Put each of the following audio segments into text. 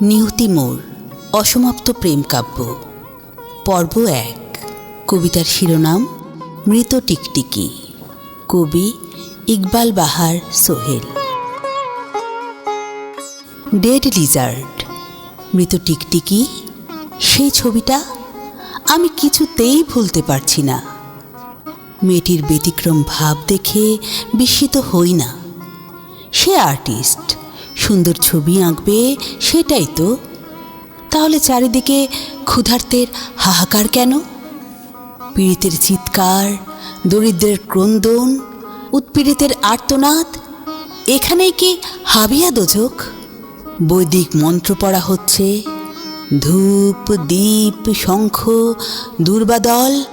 নিহতি মোর, অসমাপ্ত প্রেম কাব্য। পর্ব এক, কবিতার শিরোনাম, মৃত টিকটিকি, কবি ইকবাল বাহার সোহেল। ডেড লিজার্ড মৃত টিকটিকি, সেই ছবিটা আমি কিছুতেই ভুলতে পারছি না। মেয়েটির ব্যতিক্রম ভাব দেখে বিস্মিত হই না। সে আর্টিস্ট সুন্দর ছবি আঁকবে, সেটাই তো। তাহলে চারিদিকে ক্ষুধার্তের হাহাকার কেন? পীড়িতের চিৎকার, দরিদ্রের ক্রন্দন, উৎপীড়িতের আর্তনাদ, এখানেই কি হাবিয়া দোজক? বৈদিক মন্ত্র পড়া হচ্ছে, ধূপ, দীপ, শঙ্খ দুর্বাদল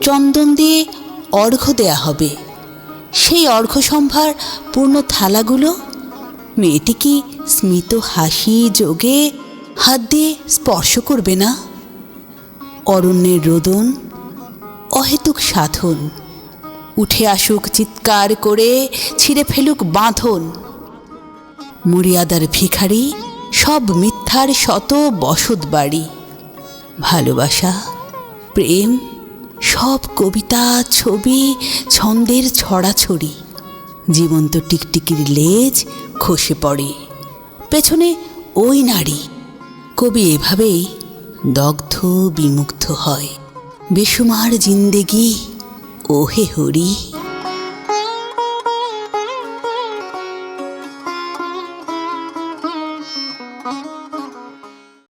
চন্দন দিয়ে অর্ঘ্য দেয়া হবে। সেই অর্ঘ্য সম্ভার পূর্ণ থালাগুলো মেয়েটি কি স্মিত হাসি যোগে হাত দিয়ে স্পর্শ করবে না। অরণ্যের রোদন অহেতুক সাধন। উঠে আসুক চিৎকার করে, ছিঁড়ে ফেলুক বাঁধন। মরিয়াদার ভিখারি সব মিথ্যার শত বসত বাড়ি। ভালোবাসা, প্রেম, সব কবিতা, ছবি, ছন্দের ছড়াছড়ি। জীবন্ত টিকটিকির লেজ খসে পড়ে। পেছনে ওই নারী। কবি এভাবেই দগ্ধ, বিমুগ্ধ হয়। বেসুমার জিন্দেগি, ওহে হরি।